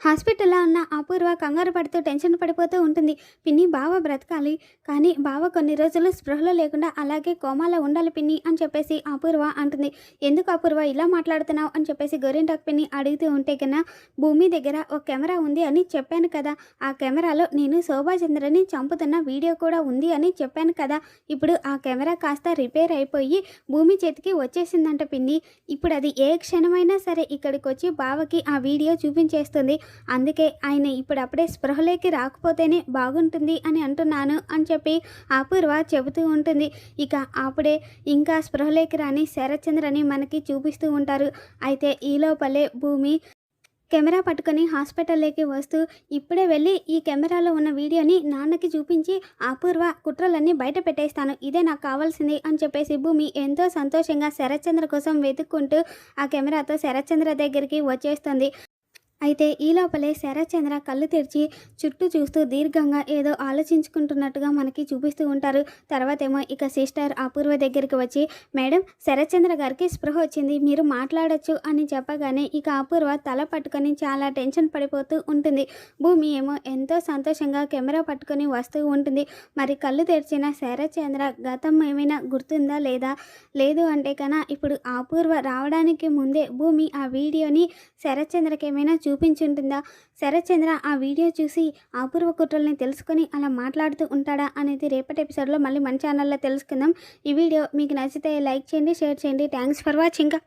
హాస్పిటల్లో ఉన్న అపూర్వ కంగారు పడుతూ టెన్షన్ పడిపోతూ ఉంటుంది. పిన్ని బావ బ్రతకాలి. కానీ బావ కొన్ని రోజులు స్పృహలో లేకుండా అలాగే కోమాలో ఉండాలి పిన్ని అని చెప్పేసి అపూర్వ అంటుంది. ఎందుకు అపూర్వ ఇలా మాట్లాడుతున్నావు? అని చెప్పేసి గోరింటాక్ పిన్ని అడుగుతూ ఉంటే కన్నా భూమి దగ్గర ఒక కెమెరా ఉంది అని చెప్పాను కదా. ఆ కెమెరాలో నేను శోభాచంద్రని చంపుతున్న వీడియో కూడా ఉంది అని చెప్పాను కదా. ఇప్పుడు ఆ కెమెరా కాస్త రిపేర్ అయిపోయి భూమి చేతికి వచ్చేసిందంట పిన్ని. ఇప్పుడు అది ఏ క్షణమైనా సరే ఇక్కడికి వచ్చి బావకి ఆ వీడియో చూపించేస్తుంది. అందుకే ఆయన ఇప్పుడప్పుడే స్పృహలోకి రాకపోతేనే బాగుంటుంది అని అంటున్నాను అని చెప్పి అపూర్వ చెబుతూ ఉంటుంది. ఇక అప్పుడే ఇంకా స్పృహలోకి రాని శరత్చంద్రని మనకి చూపిస్తూ ఉంటారు. అయితే ఈ లోపలే భూమి కెమెరా పట్టుకొని హాస్పిటల్లోకి వస్తూ ఇప్పుడే వెళ్ళి ఈ కెమెరాలో ఉన్న వీడియోని నాన్నకి చూపించి అపూర్వ కుట్రలన్నీ బయట పెట్టేస్తాను. ఇదే నాకు కావాల్సింది అని చెప్పేసి భూమి ఎంతో సంతోషంగా శరత్చంద్ర కోసం వెతుక్కుంటూ ఆ కెమెరాతో శరత్చంద్ర దగ్గరికి వచ్చేస్తుంది. అయితే ఈ లోపలే శరత్చంద్ర కళ్ళు తెరిచి చుట్టూ చూస్తూ దీర్ఘంగా ఏదో ఆలోచించుకుంటున్నట్టుగా మనకి చూపిస్తూ ఉంటారు. తర్వాత ఏమో ఇక సిస్టర్ అపూర్వ దగ్గరికి వచ్చి మేడం శరత్చంద్ర గారికి స్పృహ వచ్చింది. మీరు మాట్లాడొచ్చు అని చెప్పగానే ఇక అపూర్వ తల పట్టుకొని చాలా టెన్షన్ పడిపోతూ ఉంటుంది. భూమి ఏమో ఎంతో సంతోషంగా కెమెరా పట్టుకొని వస్తూ ఉంటుంది. మరి కళ్ళు తెరిచిన శరత్చంద్ర గతం ఏమైనా గుర్తుందా లేదా? లేదు అంటే కన్నా ఇప్పుడు అపూర్వ రావడానికి ముందే భూమి ఆ వీడియోని శరత్చంద్రకి ఏమైనా చూపించుంటుందా? శరత్చంద్ర ఆ వీడియో చూసి అపూర్వ కుట్రల్ని తెలుసుకొని అలా మాట్లాడుతూ ఉంటాడా అనేది రేపటి ఎపిసోడ్లో మళ్ళీ మన ఛానల్లో తెలుసుకుందాం. ఈ వీడియో మీకు నచ్చితే లైక్ చేయండి షేర్ చేయండి. Thanks for watching.